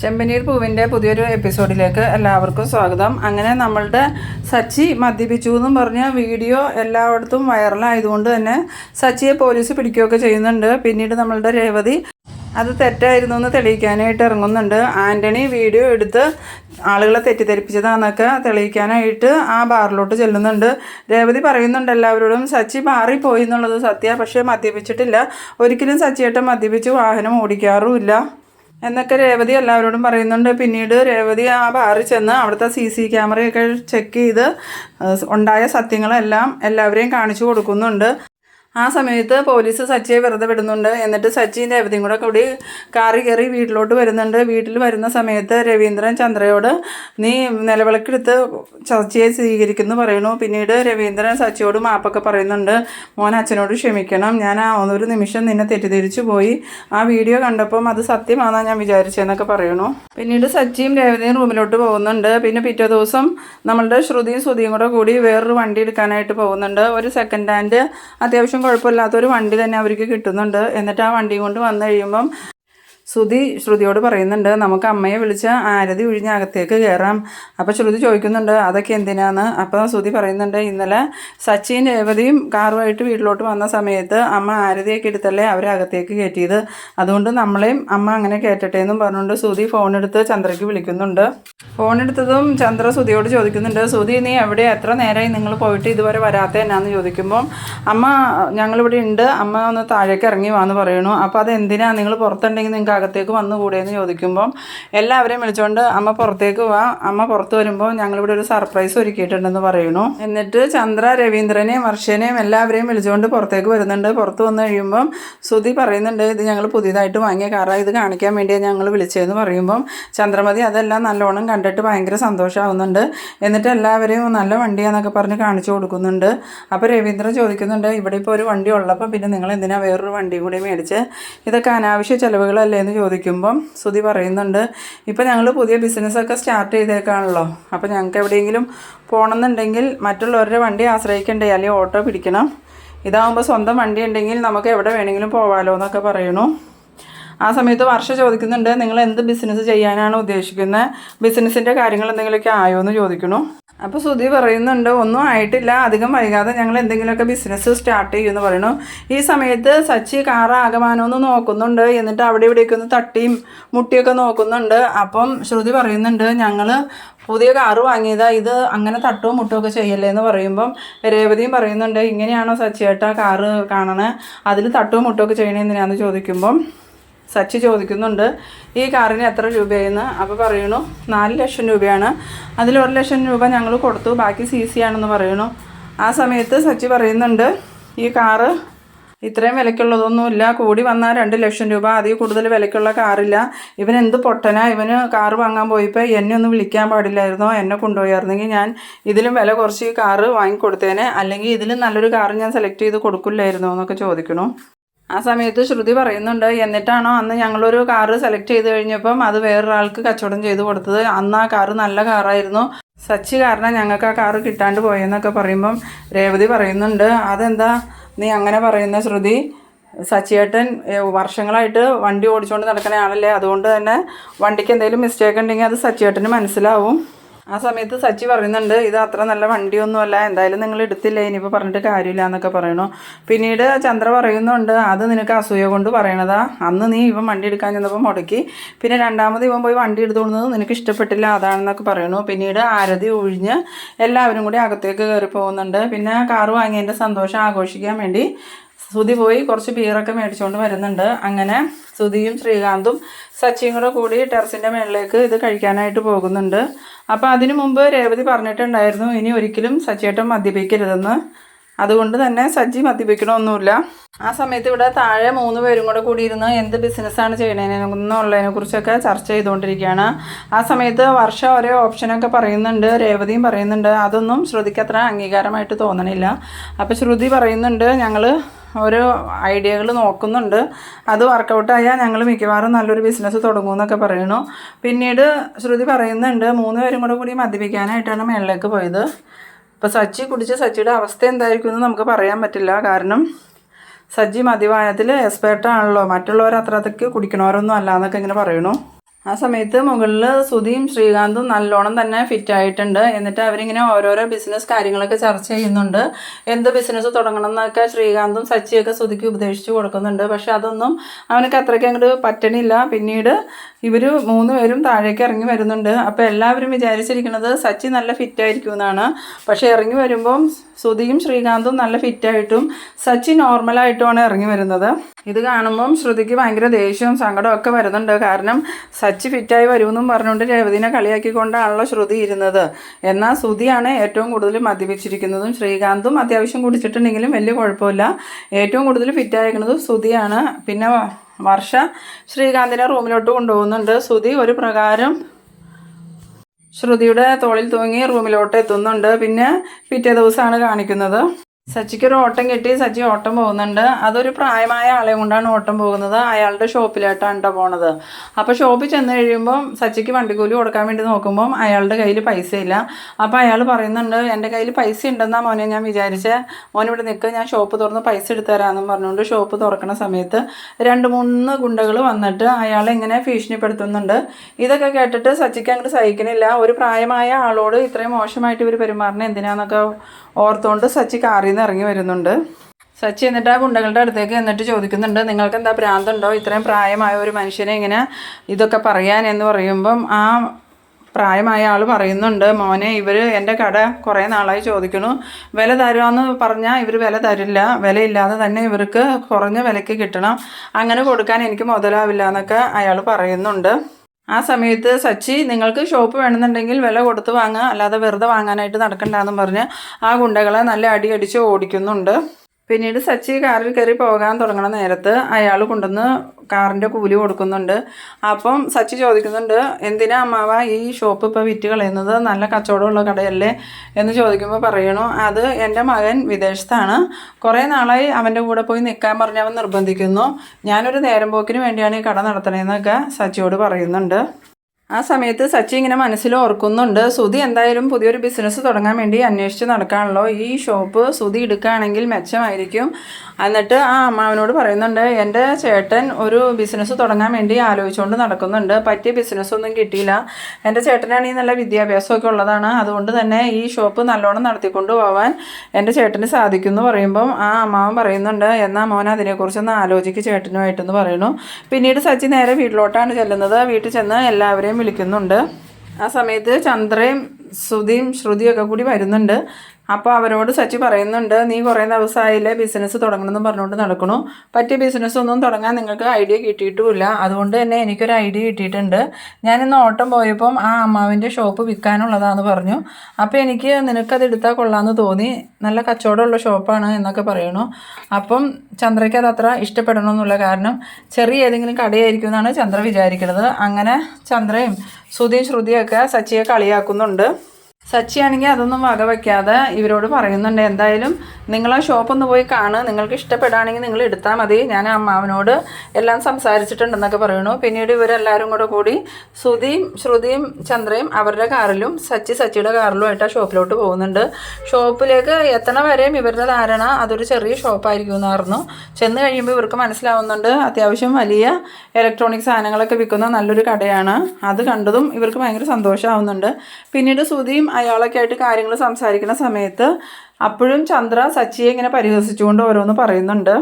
ചെമ്പനീർ പൂവിന്റെ പുതിയൊരു എപ്പിസോഡിലേക്ക് എല്ലാവർക്കും സ്വാഗതം. അങ്ങനെ നമ്മളുടെ സച്ചി മദ്യപിച്ചു എന്നും പറഞ്ഞ വീഡിയോ എല്ലായിടത്തും വൈറലായതുകൊണ്ട് തന്നെ സച്ചിയെ പോലീസ് പിടിക്കുകയൊക്കെ ചെയ്യുന്നുണ്ട്. പിന്നീട് നമ്മളുടെ രേവതി അത് തെറ്റായിരുന്നു എന്ന് തെളിയിക്കാനായിട്ട് ഇറങ്ങുന്നുണ്ട്. ആന്റണി വീഡിയോ എടുത്ത് ആളുകളെ തെറ്റിദ്ധരിപ്പിച്ചതാണെന്നൊക്കെ തെളിയിക്കാനായിട്ട് ആ ബാറിലോട്ട് ചെല്ലുന്നുണ്ട്. രേവതി പറയുന്നുണ്ട് എല്ലാവരോടും സച്ചി ബാറിൽ പോയി എന്നുള്ളത് സത്യ പക്ഷേ മദ്യപിച്ചിട്ടില്ല. ഒരിക്കലും സച്ചിയേട്ടൻ മദ്യപിച്ച് വാഹനം ഓടിക്കാറുമില്ല. എന്നൊക്കെ രേവതി എല്ലാവരോടും പറയുന്നുണ്ട്. പിന്നീട് രേവതി ആ ബാറിൽ ചെന്ന് അവിടുത്തെ സി സി ക്യാമറയൊക്കെ ചെക്ക് ചെയ്ത് ഉണ്ടായ സത്യങ്ങളെല്ലാം എല്ലാവരെയും കാണിച്ചു കൊടുക്കുന്നുണ്ട്. ആ സമയത്ത് പോലീസ് സച്ചിയെ വെറുതെ വിടുന്നുണ്ട്. എന്നിട്ട് സച്ചിയും രേവതിയും കൂടെ കൂടി കാറി കയറി വീട്ടിലോട്ട് വരുന്നുണ്ട്. വീട്ടിൽ വരുന്ന സമയത്ത് രവീന്ദ്രൻ ചന്ദ്രയോട് നീ നിലവിളക്കെടുത്ത് സച്ചിയെ സ്വീകരിക്കുന്നു പറയുന്നു. പിന്നീട് രവീന്ദ്രൻ സച്ചിയോട് മാപ്പൊക്കെ പറയുന്നുണ്ട്. മോൻ അച്ഛനോട് ക്ഷമിക്കണം. ഞാൻ ആ ഒരു നിമിഷം നിന്നെ തെറ്റിദ്ധരിച്ചു പോയി. ആ വീഡിയോ കണ്ടപ്പം അത് സത്യമാണെന്നാണ് ഞാൻ വിചാരിച്ചതെന്നൊക്കെ പറയുന്നു പിന്നീട് സച്ചിയും രേവതിയും റൂമിലോട്ട് പോകുന്നുണ്ട്. പിന്നെ പിറ്റേ ദിവസം നമ്മളുടെ ശ്രുതിയും ശ്രുതിയും കൂടെ കൂടി വേറൊരു വണ്ടി എടുക്കാനായിട്ട് പോകുന്നുണ്ട്. ഒരു സെക്കൻഡ് ഹാൻഡ് അത്യാവശ്യം കുഴപ്പമില്ലാത്തൊരു വണ്ടി തന്നെ അവർക്ക് കിട്ടുന്നുണ്ട്. എന്നിട്ട് ആ വണ്ടി കൊണ്ട് വന്നു കഴിയുമ്പം ശ്രുതി ശ്രുതിയോട് പറയുന്നുണ്ട് നമുക്ക് അമ്മയെ വിളിച്ച് ആരതി ഒഴിഞ്ഞ് അകത്തേക്ക് കയറാം അപ്പോൾ ശ്രുതി ചോദിക്കുന്നുണ്ട് അതൊക്കെ എന്തിനാന്ന്? അപ്പോൾ ശ്രുതി പറയുന്നുണ്ട് ഇന്നലെ സച്ചിൻ രേവതിയും കാറുമായിട്ട് വീട്ടിലോട്ട് വന്ന സമയത്ത് അമ്മ ആരതിയൊക്കെ എടുത്തല്ലേ അവരെ അകത്തേക്ക് കയറ്റിയത്? അതുകൊണ്ട് നമ്മളെയും അമ്മ അങ്ങനെ കയറ്റട്ടെ എന്നും പറഞ്ഞുകൊണ്ട് ശ്രുതി ഫോൺ എടുത്ത് ചന്ദ്രയ്ക്ക് വിളിക്കുന്നുണ്ട്. ഫോൺ എടുത്തതും ചന്ദ്ര ശ്രുതിയോട് ചോദിക്കുന്നുണ്ട് ശ്രുതി നീ എവിടെ എത്ര നേരമായി നിങ്ങൾ പോയിട്ട് ഇതുവരെ വരാത്ത എന്നാന്ന് ചോദിക്കുമ്പം അമ്മ ഞങ്ങളിവിടെ ഉണ്ട്. അമ്മ ഒന്ന് താഴേക്ക് ഇറങ്ങി വാന്ന് പറയണു അപ്പോൾ അത് എന്തിനാണ് നിങ്ങൾ പുറത്തുണ്ടെങ്കിൽ നിങ്ങൾക്ക് അകത്തേക്ക് വന്നുകൂടെയെന്ന് ചോദിക്കുമ്പം എല്ലാവരെയും വിളിച്ചുകൊണ്ട് അമ്മ പുറത്തേക്ക് വാ. അമ്മ പുറത്ത് വരുമ്പോൾ ഞങ്ങളിവിടെ ഒരു സർപ്രൈസ് ഒരുക്കിയിട്ടുണ്ടെന്ന് പറയുന്നു. എന്നിട്ട് ചന്ദ്ര രവീന്ദ്രനെയും വർഷനെയും എല്ലാവരെയും വിളിച്ചുകൊണ്ട് പുറത്തേക്ക് വരുന്നുണ്ട്. പുറത്ത് വന്നു കഴിയുമ്പം ശ്രുതി പറയുന്നുണ്ട് ഇത് ഞങ്ങൾ പുതിയതായിട്ട് വാങ്ങിയ കാറാണ് ഇത് കാണിക്കാൻ വേണ്ടിയാണ് ഞങ്ങൾ വിളിച്ചതെന്ന് പറയുമ്പം ചന്ദ്രമതി അതെല്ലാം നല്ലോണം കണ്ടിട്ട് ഭയങ്കര സന്തോഷമാവുന്നുണ്ട് എന്നിട്ട് എല്ലാവരെയും നല്ല വണ്ടിയാന്നൊക്കെ പറഞ്ഞ് കാണിച്ചു കൊടുക്കുന്നുണ്ട്. അപ്പോൾ രവീന്ദ്രൻ ചോദിക്കുന്നുണ്ട് ഇവിടെ ഇപ്പോൾ ഒരു വണ്ടി ഉള്ളപ്പോൾ പിന്നെ നിങ്ങൾ എന്തിനാണ് വേറൊരു വണ്ടി കൂടി മേടിച്ച്? ഇതൊക്കെ അനാവശ്യ ചിലവുകളല്ലേ എന്ന് ചോദിക്കുമ്പം ശ്രുതി പറയുന്നുണ്ട് ഇപ്പോൾ ഞങ്ങൾ പുതിയ ബിസിനസ്സൊക്കെ സ്റ്റാർട്ട് ചെയ്തേക്കാണല്ലോ. അപ്പോൾ ഞങ്ങൾക്ക് എവിടെയെങ്കിലും പോകണമെന്നുണ്ടെങ്കിൽ മറ്റുള്ളവരുടെ വണ്ടി ആശ്രയിക്കണ്ടേ? അല്ലെങ്കിൽ ഓട്ടോ പിടിക്കണം. ഇതാകുമ്പോൾ സ്വന്തം വണ്ടി ഉണ്ടെങ്കിൽ നമുക്ക് എവിടെ വേണമെങ്കിലും പോവാലോ എന്നൊക്കെ പറയണു ആ സമയത്ത് വർഷ ചോദിക്കുന്നുണ്ട് നിങ്ങൾ എന്ത് ബിസിനസ് ചെയ്യാനാണ് ഉദ്ദേശിക്കുന്നത് ബിസിനസ്സിന്റെ കാര്യങ്ങൾ എന്തെങ്കിലുമൊക്കെ ആയോ എന്ന് ചോദിക്കുന്നു. അപ്പോൾ സുധി പറയുന്നുണ്ട് ഒന്നും ആയിട്ടില്ല അധികം വൈകാതെ ഞങ്ങൾ എന്തെങ്കിലുമൊക്കെ ബിസിനസ് സ്റ്റാർട്ട് ചെയ്യുമെന്ന് പറയണു ഈ സമയത്ത് സച്ചി കാർ ആകമാനമൊന്ന് നോക്കുന്നുണ്ട് എന്നിട്ട് അവിടെ ഇവിടെയൊക്കെ ഒന്ന് തട്ടിയും മുട്ടിയൊക്കെ നോക്കുന്നുണ്ട്. അപ്പം ശ്രുതി പറയുന്നുണ്ട് ഞങ്ങൾ പുതിയ കാറ് വാങ്ങിയതാ ഇത് അങ്ങനെ തട്ടുകയും ഒക്കെ ചെയ്യല്ലേ? എന്ന് പറയുമ്പം രേവതിയും പറയുന്നുണ്ട് ഇങ്ങനെയാണോ സച്ചിയേട്ടാ കാറ് കാണണേ? അതിൽ തട്ടുകയും ഒക്കെ ചെയ്യണേ എന്തിനാന്ന് ചോദിക്കുമ്പം സച്ചി ചോദിക്കുന്നുണ്ട് ഈ കാറിന് എത്ര രൂപയെന്ന് അപ്പോൾ പറയണു നാല് ലക്ഷം രൂപയാണ്. അതിൽ ഒരു ലക്ഷം രൂപ ഞങ്ങൾ കൊടുത്തു ബാക്കി സി സി ആണെന്ന് പറയണു ആ സമയത്ത് സച്ചി പറയുന്നുണ്ട് ഈ കാറ് ഇത്രയും വിലക്കുള്ളതൊന്നുമില്ല കൂടി വന്നാൽ രണ്ട് ലക്ഷം രൂപ അതിൽ കൂടുതൽ വിലയ്ക്കുള്ള കാറില്ല. ഇവൻ എന്ത് പൊട്ടനാ ഇവന് കാറ് വാങ്ങാൻ പോയപ്പോൾ എന്നെ ഒന്ന് വിളിക്കാൻ പാടില്ലായിരുന്നോ? എന്നെ കൊണ്ടുപോയായിരുന്നെങ്കിൽ ഞാൻ ഇതിലും വില കുറച്ച് കാറ് വാങ്ങിക്കൊടുത്തേനെ അല്ലെങ്കിൽ ഇതിലും നല്ലൊരു കാറ് ഞാൻ സെലക്ട് ചെയ്ത് കൊടുക്കില്ലായിരുന്നോ? എന്നൊക്കെ ചോദിക്കണു ആ സമയത്ത് ശ്രുതി പറയുന്നുണ്ട് എന്നിട്ടാണോ അന്ന് ഞങ്ങളൊരു കാറ് സെലക്ട് ചെയ്ത് കഴിഞ്ഞപ്പം അത് വേറൊരാൾക്ക് കച്ചവടം ചെയ്ത് കൊടുത്തത്? അന്ന് ആ കാറ് നല്ല കാറായിരുന്നു. സച്ചി കാരണം ഞങ്ങൾക്ക് ആ കാറ് കിട്ടാണ്ട് പോയെന്നൊക്കെ പറയുമ്പം രേവതി പറയുന്നുണ്ട് അതെന്താ നീ അങ്ങനെ പറയുന്ന ശ്രുതി? സച്ചിയേട്ടൻ വർഷങ്ങളായിട്ട് വണ്ടി ഓടിച്ചുകൊണ്ട് നടക്കുന്ന ആളല്ലേ അതുകൊണ്ട് തന്നെ വണ്ടിക്ക് എന്തെങ്കിലും മിസ്റ്റേക്ക് ഉണ്ടെങ്കിൽ അത് സച്ചിയേട്ടന് മനസ്സിലാവും. ആ സമയത്ത് സച്ചി പറയുന്നുണ്ട് ഇത് അത്ര നല്ല വണ്ടിയൊന്നുമല്ല എന്തായാലും നിങ്ങൾ എടുത്തില്ല ഇനിയിപ്പോൾ പറഞ്ഞിട്ട് കാര്യമില്ല എന്നൊക്കെ പറയണു പിന്നീട് ചന്ദ്ര പറയുന്നുണ്ട് അത് നിനക്ക് അസൂയ കൊണ്ട് പറയണതാ അന്ന് നീ ഇവൻ വണ്ടി എടുക്കാൻ ചെന്നപ്പോൾ മുടക്കി പിന്നെ രണ്ടാമത് ഇവൻ പോയി വണ്ടി എടുത്തുകൊണ്ടത് നിനക്ക് ഇഷ്ടപ്പെട്ടില്ല അതാണെന്നൊക്കെ പറയണു പിന്നീട് ആരതി ഒഴിഞ്ഞ് എല്ലാവരും കൂടി അകത്തേക്ക് കയറി പോകുന്നുണ്ട് പിന്നെ കാറ് വാങ്ങിയതിന്റെ സന്തോഷം ആഘോഷിക്കാൻ വേണ്ടി സുധി പോയി കുറച്ച് ബിയറൊക്കെ മേടിച്ചുകൊണ്ട് വരുന്നുണ്ട്. അങ്ങനെ സുധിയും ശ്രീകാന്തും സച്ചിയും കൂടെ കൂടി ടെറസിന്റെ മേളിലേക്ക് ഇത് കഴിക്കാനായിട്ട് പോകുന്നുണ്ട്. അപ്പോൾ അതിനു മുമ്പ് രേവതി പറഞ്ഞിട്ടുണ്ടായിരുന്നു ഇനി ഒരിക്കലും സച്ചിയേട്ടൻ മദ്യപിക്കരുതെന്ന്. അതുകൊണ്ട് തന്നെ സജ്ജി മദ്യപിക്കണമൊന്നുമില്ല. ആ സമയത്ത് ഇവിടെ താഴെ മൂന്ന് പേരും കൂടെ കൂടി ഇരുന്ന് എന്ത് ബിസിനസ്സാണ് ചെയ്യണതിനെന്നുള്ളതിനെ കുറിച്ചൊക്കെ ചർച്ച ചെയ്തുകൊണ്ടിരിക്കുകയാണ്. ആ സമയത്ത് വർഷ ഓരോ ഓപ്ഷനൊക്കെ പറയുന്നുണ്ട് രേവതിയും പറയുന്നുണ്ട്. അതൊന്നും ശ്രുതിക്ക് അത്ര അംഗീകാരമായിട്ട് തോന്നണില്ല. അപ്പോൾ ശ്രുതി പറയുന്നുണ്ട് ഞങ്ങൾ ഓരോ ഐഡിയകൾ നോക്കുന്നുണ്ട്. അത് വർക്കൗട്ടായാൽ ഞങ്ങൾ മിക്കവാറും നല്ലൊരു ബിസിനസ് തുടങ്ങുമെന്നൊക്കെ പറയണു പിന്നീട് ശ്രുതി പറയുന്നുണ്ട് മൂന്ന് പേരും കൂടെ കൂടി മദ്യപിക്കാനായിട്ടാണ് മേളിലേക്ക് പോയത്. ഇപ്പോൾ സച്ചി കുടിച്ച് സച്ചിയുടെ അവസ്ഥ എന്തായിരിക്കും എന്ന് നമുക്ക് പറയാൻ പറ്റില്ല. കാരണം സജ്ജി മദ്യപാനത്തിൽ എക്സ്പേർട്ടാണല്ലോ മറ്റുള്ളവർ അത്രത്തേക്ക് കുടിക്കണവരൊന്നും അല്ല എന്നൊക്കെ ഇങ്ങനെ പറയണു ആ സമയത്ത് മുകളിൽ സുധിയും ശ്രീകാന്തും നല്ലോണം തന്നെ ഫിറ്റ് ആയിട്ടുണ്ട്. എന്നിട്ട് അവരിങ്ങനെ ഓരോരോ ബിസിനസ് കാര്യങ്ങളൊക്കെ ചർച്ച ചെയ്യുന്നുണ്ട്. എന്ത് ബിസിനസ് തുടങ്ങണം എന്നൊക്കെ ശ്രീകാന്തും സച്ചിയൊക്കെ സുധിക്ക് ഉപദേശിച്ചു കൊടുക്കുന്നുണ്ട്. പക്ഷെ അതൊന്നും അവനക്ക് അത്രയ്ക്ക് അങ്ങോട്ട് പറ്റണില്ല. പിന്നീട് ഇവർ മൂന്ന് പേരും താഴേക്ക് ഇറങ്ങി വരുന്നുണ്ട്. അപ്പോൾ എല്ലാവരും വിചാരിച്ചിരിക്കുന്നത് സച്ചി നല്ല ഫിറ്റായിരിക്കും എന്നാണ്. പക്ഷേ ഇറങ്ങി വരുമ്പം ശ്രുതിയും ശ്രീകാന്തും നല്ല ഫിറ്റായിട്ടും സച്ചി നോർമലായിട്ടുമാണ് ഇറങ്ങി വരുന്നത്. ഇത് കാണുമ്പം ശ്രുതിക്ക് ഭയങ്കര ദേഷ്യവും സങ്കടവും ഒക്കെ വരുന്നുണ്ട്. കാരണം സച്ചി ഫിറ്റായി വരുമെന്നും പറഞ്ഞുകൊണ്ട് രേവതിനെ കളിയാക്കിക്കൊണ്ടാണല്ലോ ശ്രുതി ഇരുന്നത്. എന്നാൽ ശ്രുതിയാണ് ഏറ്റവും കൂടുതൽ മദ്യപിച്ചിരിക്കുന്നതും ശ്രീകാന്തും അത്യാവശ്യം കുടിച്ചിട്ടുണ്ടെങ്കിലും വലിയ കുഴപ്പമില്ല. ഏറ്റവും കൂടുതൽ ഫിറ്റായിരിക്കുന്നത് ശ്രുതിയാണ്. പിന്നെ വർഷ ശ്രീകാന്തിനെ റൂമിലോട്ട് കൊണ്ടുപോകുന്നുണ്ട്. ശ്രുതി ഒരു പ്രകാരം ശ്രുതിയുടെ തോളിൽ തൂങ്ങി റൂമിലോട്ട് എത്തുന്നുണ്ട്. പിന്നെ പിറ്റേ ദിവസമാണ് കാണിക്കുന്നത്. സച്ചിക്ക് ഒരു ഓട്ടം കിട്ടി സച്ചി ഓട്ടം പോകുന്നുണ്ട്. അതൊരു പ്രായമായ ആളെ കൊണ്ടാണ് ഓട്ടം പോകുന്നത്. അയാളുടെ ഷോപ്പിലായിട്ടാണ് കേട്ടോ പോണത്. അപ്പോൾ ഷോപ്പിൽ ചെന്ന് കഴിയുമ്പം സച്ചിക്ക് വണ്ടിക്കൂലി കൊടുക്കാൻ വേണ്ടി നോക്കുമ്പോൾ അയാളുടെ കയ്യിൽ പൈസ ഇല്ല അപ്പോൾ അയാൾ പറയുന്നുണ്ട് എന്റെ കയ്യിൽ പൈസ ഉണ്ടെന്നാ മോനെ ഞാൻ വിചാരിച്ചേ. മോൻ ഇവിടെ നിൽക്കുക ഞാൻ ഷോപ്പ് തുറന്ന് പൈസ എടുത്തു തരാമെന്നും പറഞ്ഞുകൊണ്ട് ഷോപ്പ് തുറക്കുന്ന സമയത്ത് രണ്ട് മൂന്ന് ഗുണ്ടകൾ വന്നിട്ട് അയാളെ ഇങ്ങനെ ഭീഷണിപ്പെടുത്തുന്നുണ്ട്. ഇതൊക്കെ കേട്ടിട്ട് സച്ചിക്ക് അങ്ങോട്ട് സഹിക്കണില്ല. ഒരു പ്രായമായ ആളോട് ഇത്രയും മോശമായിട്ട് ഇവർ പെരുമാറുന്നത് എന്തിനാന്നൊക്കെ ഓർത്തുകൊണ്ട് സച്ചി കാറിൽ നിന്ന് ഇറങ്ങി വരുന്നുണ്ട്. സച്ചി എന്നിട്ട് ആ ഗുണ്ടകളുടെ അടുത്തേക്ക് എന്നിട്ട് ചോദിക്കുന്നുണ്ട് നിങ്ങൾക്ക് എന്താ ഭ്രാന്തുണ്ടോ? ഇത്രയും പ്രായമായ ഒരു മനുഷ്യനെ ഇങ്ങനെ ഇതൊക്കെ പറയാൻ? എന്ന് പറയുമ്പം ആ പ്രായമായ ആൾ പറയുന്നുണ്ട് മോനെ ഇവർ എന്റെ കട കുറേ നാളായി ചോദിക്കണു വില തരുമെന്ന് പറഞ്ഞാൽ ഇവർ വില തരില്ല. വിലയില്ലാതെ തന്നെ ഇവർക്ക് കുറഞ്ഞ വിലയ്ക്ക് കിട്ടണം. അങ്ങനെ കൊടുക്കാൻ എനിക്ക് മുതലാവില്ല എന്നൊക്കെ അയാൾ പറയുന്നുണ്ട്. ആ സമയത്ത് സച്ചി നിങ്ങൾക്ക് ഷോപ്പ് വേണമെന്നുണ്ടെങ്കിൽ വില കൊടുത്ത് വാങ്ങുക. അല്ലാതെ വെറുതെ വാങ്ങാനായിട്ട് നടക്കണ്ടെന്നും പറഞ്ഞ് ആ ഗുണ്ടകളെ നല്ല അടിയടിച്ച് ഓടിക്കുന്നുണ്ട്. പിന്നീട് സച്ചി കാറിൽ കയറി പോകാൻ തുടങ്ങണ നേരത്ത് അയാൾ കൊണ്ടുവന്ന് കാറിന്റെ കൂലി കൊടുക്കുന്നുണ്ട്. അപ്പം സച്ചി ചോദിക്കുന്നുണ്ട് എന്തിനാ അമ്മാവ ഈ ഷോപ്പ് ഇപ്പോൾ വിറ്റ് കളയുന്നത്? നല്ല കച്ചവടമുള്ള കടയല്ലേ? എന്ന് ചോദിക്കുമ്പോൾ പറയണു അത് എന്റെ മകൻ വിദേശത്താണ്. കുറേ നാളായി അവന്റെ കൂടെ പോയി നിൽക്കാൻ പറഞ്ഞ് അവൻ നിർബന്ധിക്കുന്നു. ഞാനൊരു നേരം പോക്കിന് വേണ്ടിയാണ് ഈ കട നടത്തണേന്നൊക്കെ സച്ചിയോട് പറയുന്നുണ്ട്. ആ സമയത്ത് സച്ചി ഇങ്ങനെ മനസ്സിൽ ഓർക്കുന്നുണ്ട് സുധി എന്തായാലും പുതിയൊരു ബിസിനസ് തുടങ്ങാൻ വേണ്ടി അന്വേഷിച്ച് നടക്കാണല്ലോ. ഈ ഷോപ്പ് സുധി എടുക്കുകയാണെങ്കിൽ മെച്ചമായിരിക്കും. എന്നിട്ട് ആ അമ്മാവനോട് പറയുന്നുണ്ട് എന്റെ ചേട്ടൻ ഒരു ബിസിനസ് തുടങ്ങാൻ വേണ്ടി ആലോചിച്ചുകൊണ്ട് നടക്കുന്നുണ്ട്. പറ്റിയ ബിസിനസ്സൊന്നും കിട്ടിയില്ല. എന്റെ ചേട്ടനാണെങ്കിൽ നല്ല വിദ്യാഭ്യാസമൊക്കെ ഉള്ളതാണ്. അതുകൊണ്ട് തന്നെ ഈ ഷോപ്പ് നല്ലോണം നടത്തിക്കൊണ്ട് പോകാൻ എന്റെ ചേട്ടന് സാധിക്കും എന്ന് പറയുമ്പം ആ അമ്മാവൻ പറയുന്നുണ്ട് എന്നാൽ മോൻ അതിനെക്കുറിച്ചൊന്ന് ആലോചിക്ക് ചേട്ടനുമായിട്ടെന്ന് പറയുന്നു. പിന്നീട് സച്ചി നേരെ വീട്ടിലോട്ടാണ് ചെല്ലുന്നത്. വീട്ടിൽ ചെന്ന് എല്ലാവരെയും വിളിക്കുന്നുണ്ട്. ആ സമയത്ത് ചന്ദ്രയും ശ്രുതിയും ശ്രുതിയൊക്കെ കൂടി വരുന്നുണ്ട്. അപ്പോൾ അവരോട് സച്ചി പറയുന്നുണ്ട് നീ കുറേ ദിവസമായില്ലേ ബിസിനസ് തുടങ്ങണമെന്ന് പറഞ്ഞുകൊണ്ട് നടക്കണു. പറ്റിയ ബിസിനസ് ഒന്നും തുടങ്ങാൻ നിങ്ങൾക്ക് ഐഡിയ കിട്ടിയിട്ടുമില്ല. അതുകൊണ്ട് തന്നെ എനിക്കൊരു ഐഡിയ കിട്ടിയിട്ടുണ്ട്. ഞാനിന്ന് ഓട്ടം പോയപ്പം ആ അമ്മാവിന്റെ ഷോപ്പ് വിൽക്കാനുള്ളതാണെന്ന് പറഞ്ഞു. അപ്പോൾ എനിക്ക് നിനക്കത് എടുത്താൽ കൊള്ളാമെന്ന് തോന്നി. നല്ല കച്ചവടമുള്ള ഷോപ്പാണ് എന്നൊക്കെ പറയണു. അപ്പം ചന്ദ്രയ്ക്ക് അത് അത്ര ഇഷ്ടപ്പെടണമെന്നുള്ള കാരണം ചെറിയ ഏതെങ്കിലും കടയായിരിക്കും എന്നാണ് ചന്ദ്ര വിചാരിക്കുന്നത് അങ്ങനെ ചന്ദ്രയും ശ്രുതിയും ശ്രുതിയൊക്കെ സച്ചിയെ കളിയാക്കുന്നുണ്ട്. സച്ചിയാണെങ്കിൽ അതൊന്നും വക വയ്ക്കാതെ ഇവരോട് പറയുന്നുണ്ട്. എന്തായാലും നിങ്ങൾ ആ ഷോപ്പ് ഒന്ന് പോയി കാണുക. നിങ്ങൾക്ക് ഇഷ്ടപ്പെടുകയാണെങ്കിൽ നിങ്ങൾ എടുത്താൽ മതി. ഞാൻ അമ്മാവനോട് എല്ലാം സംസാരിച്ചിട്ടുണ്ടെന്നൊക്കെ പറയണു പിന്നീട് ഇവരെല്ലാവരും കൂടെ കൂടി ശ്രുതിയും ശ്രുതിയും ചന്ദ്രയും അവരുടെ കാറിലും സച്ചി സച്ചിയുടെ കാറിലും ആയിട്ട് ആ ഷോപ്പിലോട്ട് പോകുന്നുണ്ട്. ഷോപ്പിലേക്ക് എത്തണ വരെയും ഇവരുടെ ധാരണ അതൊരു ചെറിയ ഷോപ്പായിരിക്കും എന്നായിരുന്നു ചെന്ന് കഴിയുമ്പോൾ ഇവർക്ക് മനസ്സിലാവുന്നുണ്ട് അത്യാവശ്യം വലിയ ഇലക്ട്രോണിക് സാധനങ്ങളൊക്കെ വിൽക്കുന്ന നല്ലൊരു കടയാണ്. അത് കണ്ടതും ഇവർക്ക് ഭയങ്കര സന്തോഷമാവുന്നുണ്ട്. പിന്നീട് ശ്രുതിയും അയാളൊക്കെ ആയിട്ട് കാര്യങ്ങൾ സംസാരിക്കുന്ന സമയത്ത് അപ്പോഴും ചന്ദ്ര സച്ചിയെ ഇങ്ങനെ പരിഹസിച്ചുകൊണ്ട് ഓരോന്ന് പറയുന്നുണ്ട്.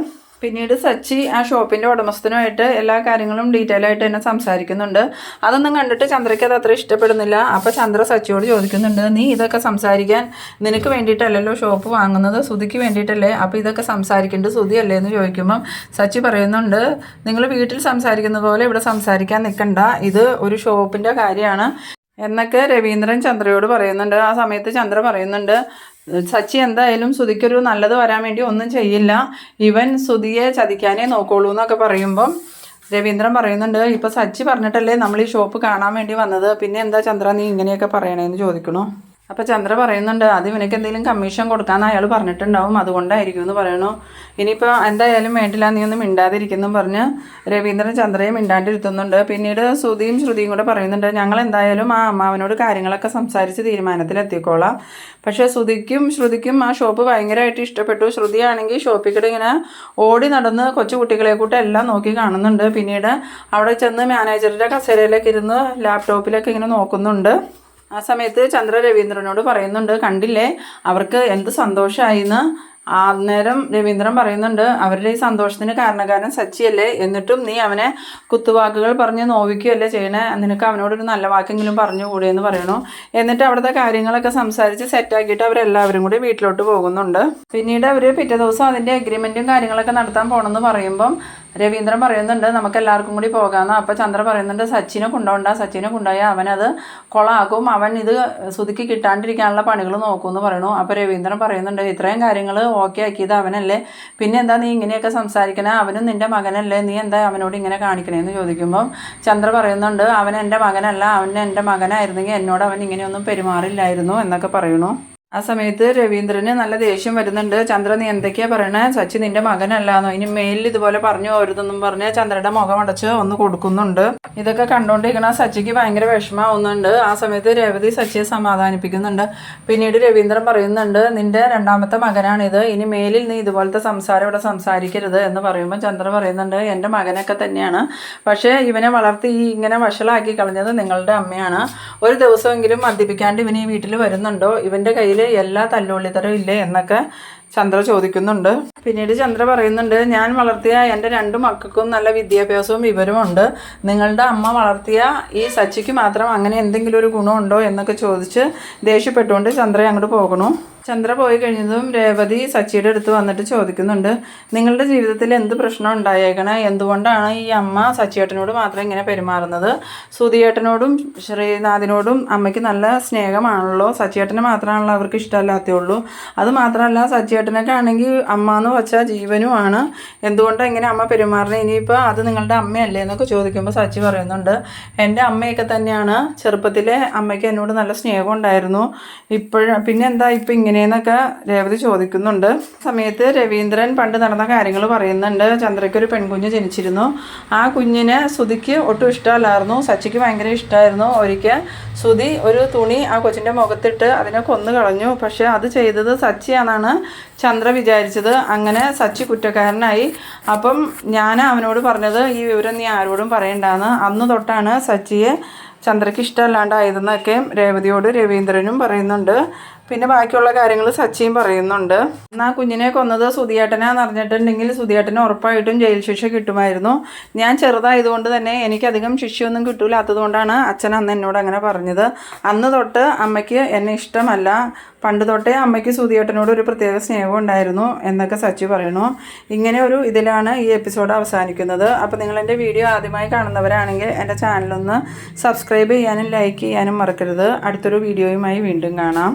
പിന്നീട് സച്ചി ആ ഷോപ്പിന്റെ ഉടമസ്ഥനുമായിട്ട് എല്ലാ കാര്യങ്ങളും ഡീറ്റെയിൽ ആയിട്ട് തന്നെ സംസാരിക്കുന്നുണ്ട്. അതൊന്നും കണ്ടിട്ട് ചന്ദ്രയ്ക്ക് അത് അത്ര ഇഷ്ടപ്പെടുന്നില്ല. അപ്പോൾ ചന്ദ്ര സച്ചിയോട് ചോദിക്കുന്നുണ്ട് നീ ഇതൊക്കെ സംസാരിക്കാൻ നിനക്ക് വേണ്ടിയിട്ടല്ലല്ലോ ഷോപ്പ് വാങ്ങുന്നത്? സുധിക്ക് വേണ്ടിയിട്ടല്ലേ? അപ്പോൾ ഇതൊക്കെ സംസാരിക്കേണ്ടത് സുധി അല്ലേ എന്ന് ചോദിക്കുമ്പം സച്ചി പറയുന്നുണ്ട് നിങ്ങൾ വീട്ടിൽ സംസാരിക്കുന്ന പോലെ ഇവിടെ സംസാരിക്കാൻ നിൽക്കണ്ട ഇത് ഒരു ഷോപ്പിന്റെ കാര്യമാണ്. എന്നൊക്കെ രവീന്ദ്രൻ ചന്ദ്രയോട് പറയുന്നുണ്ട്. ആ സമയത്ത് ചന്ദ്ര പറയുന്നുണ്ട് സച്ചി എന്തായാലും സുധിക്കൊരു നല്ലത് വരാൻ വേണ്ടി ഒന്നും ചെയ്യില്ല. ഇവൻ സുധിയെ ചതിക്കാനേ നോക്കുള്ളൂ എന്നൊക്കെ പറയുമ്പം രവീന്ദ്രൻ പറയുന്നുണ്ട് ഇപ്പം സച്ചി പറഞ്ഞിട്ടല്ലേ നമ്മൾ ഈ ഷോപ്പ് കാണാൻ വേണ്ടി വന്നത്. പിന്നെ എന്താ ചന്ദ്ര നീ ഇങ്ങനെയൊക്കെ പറയണേന്ന് ചോദിക്കണു. അപ്പോൾ ചന്ദ്ര പറയുന്നുണ്ട് ആദ്യം ഇവനക്ക് എന്തെങ്കിലും കമ്മീഷൻ കൊടുക്കാമെന്ന് അയാൾ പറഞ്ഞിട്ടുണ്ടാവും അതുകൊണ്ടായിരിക്കും എന്ന് പറയണു ഇനിയിപ്പോൾ എന്തായാലും വേണ്ടില്ല നീ ഒന്നും മിണ്ടാതിരിക്കുന്നു പറഞ്ഞ് രവീന്ദ്രൻ ചന്ദ്രയെ മിണ്ടാണ്ടിരുത്തുന്നുണ്ട്. പിന്നീട് ശ്രുതിയും ശ്രുതിയും കൂടെ പറയുന്നുണ്ട് ഞങ്ങൾ എന്തായാലും ആ അമ്മാവനോട് കാര്യങ്ങളൊക്കെ സംസാരിച്ച് തീരുമാനത്തിലെത്തിക്കോളാം. പക്ഷേ ശ്രുതിക്കും ശ്രുതിക്കും ആ ഷോപ്പ് ഭയങ്കരമായിട്ട് ഇഷ്ടപ്പെട്ടു. ശ്രുതിയാണെങ്കിൽ ഷോപ്പിൽ കൂടെ ഇങ്ങനെ ഓടി നടന്ന് കൊച്ചു കുട്ടികളെ കൂട്ട് എല്ലാം നോക്കി കാണുന്നുണ്ട്. പിന്നീട് അവിടെ ചെന്ന് മാനേജറുടെ കസേരയിലൊക്കെ ഇരുന്ന് ലാപ്ടോപ്പിലൊക്കെ ഇങ്ങനെ നോക്കുന്നുണ്ട്. ആ സമയത്ത് ചന്ദ്ര രവീന്ദ്രനോട് പറയുന്നുണ്ട് കണ്ടില്ലേ? അവർക്ക് എന്ത് സന്തോഷമായിന്ന് അന്നേരം രവീന്ദ്രൻ പറയുന്നുണ്ട് അവരുടെ ഈ സന്തോഷത്തിന് കാരണക്കാരൻ സച്ചിയല്ലേ? എന്നിട്ടും നീ അവനെ കുത്തുവാക്കുകൾ പറഞ്ഞ് നോവിക്കുകയല്ലേ ചെയ്യണേ? നിനക്ക് അവനോടൊരു നല്ല വാക്കെങ്കിലും പറഞ്ഞുകൂടെ എന്ന് പറയണു? എന്നിട്ട് അവിടുത്തെ കാര്യങ്ങളൊക്കെ സംസാരിച്ച് സെറ്റാക്കിയിട്ട് അവരെല്ലാവരും കൂടി വീട്ടിലോട്ട് പോകുന്നുണ്ട്. പിന്നീട് അവർ പിറ്റേ ദിവസം അതിന്റെ അഗ്രിമെന്റും കാര്യങ്ങളൊക്കെ നടത്താൻ പോകണമെന്ന് പറയുമ്പം രവീന്ദ്രൻ പറയുന്നുണ്ട് നമുക്ക് എല്ലാവർക്കും കൂടി പോകാമെന്ന്. അപ്പോൾ ചന്ദ്ര പറയുന്നുണ്ട് സച്ചിനെ കൊണ്ടുപോകണ്ട സച്ചിനെ കൊണ്ടുപോയാൽ അവനത് കൊളാക്കും. അവൻ ഇത് സുതുക്കി കിട്ടാണ്ടിരിക്കാനുള്ള പണികൾ നോക്കുമെന്ന് പറയണു അപ്പോൾ രവീന്ദ്രൻ പറയുന്നുണ്ട് ഇത്രയും കാര്യങ്ങൾ ഓക്കെ ആക്കിയത് അവനല്ലേ. പിന്നെ എന്താ നീ ഇങ്ങനെയൊക്കെ സംസാരിക്കണേ? അവനും നിന്റെ മകനല്ലേ. നീ എന്താ അവനോട് ഇങ്ങനെ കാണിക്കണേന്ന് ചോദിക്കുമ്പോൾ ചന്ദ്ര പറയുന്നുണ്ട് അവൻ എന്റെ മകനല്ല. അവൻ എന്റെ മകനായിരുന്നെങ്കിൽ എന്നോട് അവൻ ഇങ്ങനെയൊന്നും പെരുമാറില്ലായിരുന്നു എന്നൊക്കെ പറയണു ആ സമയത്ത് രവീന്ദ്രന് നല്ല ദേഷ്യം വരുന്നുണ്ട്. ചന്ദ്ര നീ എന്തൊക്കെയാ പറയണേ? സച്ചി നിന്റെ മകനല്ലാന്നോ? ഇനി മേലിൽ ഇതുപോലെ പറഞ്ഞു പോരുതെന്നും പറഞ്ഞ് ചന്ദ്രയുടെ മുഖം അടച്ച് ഒന്ന് കൊടുക്കുന്നുണ്ട്. ഇതൊക്കെ കണ്ടുകൊണ്ടിരിക്കണ സച്ചിക്ക് ഭയങ്കര വിഷമാവുന്നുണ്ട്. ആ സമയത്ത് രവതി സച്ചിയെ സമാധാനിപ്പിക്കുന്നുണ്ട്. പിന്നീട് രവീന്ദ്രൻ പറയുന്നുണ്ട് നിന്റെ രണ്ടാമത്തെ മകനാണിത്. ഇനി മേലിൽ നീ ഇതുപോലത്തെ സംസാരം ഇവിടെ സംസാരിക്കരുത് എന്ന് പറയുമ്പോൾ ചന്ദ്ര പറയുന്നുണ്ട് എന്റെ മകനൊക്കെ തന്നെയാണ്. പക്ഷേ ഇവനെ വളർത്തി ഈ ഇങ്ങനെ വഷളാക്കി കളഞ്ഞത് നിങ്ങളുടെ അമ്മയാണ്. ഒരു ദിവസമെങ്കിലും മദ്യപിക്കാണ്ട് ഇവന് ഈ വീട്ടിൽ വരുന്നുണ്ടോ? ഇവന്റെ കയ്യിൽ എല്ലാ തല്ലുള്ളിത്തരവും ഇല്ലേ എന്നൊക്കെ ചന്ദ്ര ചോദിക്കുന്നുണ്ട്. പിന്നീട് ചന്ദ്ര പറയുന്നുണ്ട് ഞാൻ വളർത്തിയ എന്റെ രണ്ട് മക്കൾക്കും നല്ല വിദ്യാഭ്യാസവും വിവരമുണ്ട് നിങ്ങളുടെ അമ്മ വളർത്തിയ ഈ സച്ചിക്ക് മാത്രം അങ്ങനെ എന്തെങ്കിലും ഒരു ഗുണമുണ്ടോ? എന്നൊക്കെ ചോദിച്ച് ദേഷ്യപ്പെട്ടുകൊണ്ട് ചന്ദ്ര അങ്ങോട്ട് പോകണു. ചന്ദ്ര പോയി കഴിഞ്ഞതും രേവതി സച്ചിയുടെ അടുത്ത് വന്നിട്ട് ചോദിക്കുന്നുണ്ട് നിങ്ങളുടെ ജീവിതത്തിൽ എന്ത് പ്രശ്നം ഉണ്ടായേക്കണേ? എന്തുകൊണ്ടാണ് ഈ അമ്മ സച്ചിയേട്ടനോട് മാത്രം ഇങ്ങനെ പെരുമാറുന്നത്? സുധിയേട്ടനോടും ശ്രീനാഥിനോടും അമ്മയ്ക്ക് നല്ല സ്നേഹമാണല്ലോ? സച്ചിയേട്ടനെ മാത്രമാണല്ലോ അവർക്ക് ഇഷ്ടമല്ലാത്തേ ഉള്ളൂ. അത് മാത്രമല്ല സച്ചിയേട്ടനൊക്കെ ആണെങ്കിൽ അമ്മ എന്ന് വെച്ചാൽ ജീവനുമാണ്. എന്തുകൊണ്ടാണ് ഇങ്ങനെ അമ്മ പെരുമാറുന്നത്? ഇനിയിപ്പോൾ അത് നിങ്ങളുടെ അമ്മയല്ലേ? എന്നൊക്കെ ചോദിക്കുമ്പോൾ സച്ചി പറയുന്നുണ്ട് എന്റെ അമ്മയൊക്കെ തന്നെയാണ്. ചെറുപ്പത്തിലെ അമ്മയ്ക്ക് എന്നോട് നല്ല സ്നേഹം ഉണ്ടായിരുന്നു. ഇപ്പോഴും പിന്നെ എന്താ ഇപ്പം ഇങ്ങനെയെന്നൊക്കെ രേവതി ചോദിക്കുന്നുണ്ട്. സമയത്ത് രവീന്ദ്രൻ പണ്ട് നടന്ന കാര്യങ്ങൾ പറയുന്നുണ്ട്. ചന്ദ്രയ്ക്ക് ഒരു പെൺകുഞ്ഞ് ജനിച്ചിരുന്നു. ആ കുഞ്ഞിനെ സുതിക്ക് ഒട്ടും ഇഷ്ടമല്ലായിരുന്നു. സച്ചിക്ക് ഭയങ്കര ഇഷ്ടമായിരുന്നു ഒരിക്കൽ സുതി ഒരു തുണി ആ കൊച്ചിന്റെ മുഖത്തിട്ട് അതിനെ കൊന്നു കളഞ്ഞു. പക്ഷേ അത് ചെയ്തത് സച്ചിയാണെന്നാണ് ചന്ദ്ര വിചാരിച്ചത്. അങ്ങനെ സച്ചി കുറ്റക്കാരനായി. അപ്പം ഞാൻ അവനോട് പറഞ്ഞത് ഈ വിവരം നീ ആരോടും പറയണ്ടാന്ന്. അന്ന് തൊട്ടാണ് സച്ചിയെ ചന്ദ്രയ്ക്ക് ഇഷ്ടമല്ലാണ്ടായതെന്നൊക്കെ രേവതിയോട് രവീന്ദ്രനും പറയുന്നുണ്ട്. പിന്നെ ബാക്കിയുള്ള കാര്യങ്ങൾ സച്ചിയും പറയുന്നുണ്ട്. എന്നാൽ കുഞ്ഞിനെ കൊന്നത് സുധിയേട്ടനാന്ന് അറിഞ്ഞിട്ടുണ്ടെങ്കിൽ സുധിയേട്ടന് ഉറപ്പായിട്ടും ജയിൽ ശിക്ഷ കിട്ടുമായിരുന്നു. ഞാൻ ചെറുതായതുകൊണ്ട് തന്നെ എനിക്കധികം ശിക്ഷയൊന്നും കിട്ടൂലാത്തതുകൊണ്ടാണ് അച്ഛൻ അന്ന് എന്നോട് അങ്ങനെ പറഞ്ഞത്. അന്ന് തൊട്ട് അമ്മയ്ക്ക് എന്നെ ഇഷ്ടമല്ല. പണ്ട് തൊട്ടേ അമ്മയ്ക്ക് സുധിയേട്ടനോട് ഒരു പ്രത്യേക സ്നേഹം ഉണ്ടായിരുന്നു എന്നൊക്കെ സച്ചി പറയുന്നു. ഇങ്ങനെ ഒരു ഇതിലാണ് ഈ എപ്പിസോഡ് അവസാനിക്കുന്നത്. അപ്പോൾ നിങ്ങൾ എന്റെ വീഡിയോ ആദ്യമായി കാണുന്നവരാണെങ്കിൽ എന്റെ ചാനലൊന്ന് സബ്സ്ക്രൈബ് ചെയ്യാനും ലൈക്ക് ചെയ്യാനും മറക്കരുത്. അടുത്തൊരു വീഡിയോയുമായി വീണ്ടും കാണാം.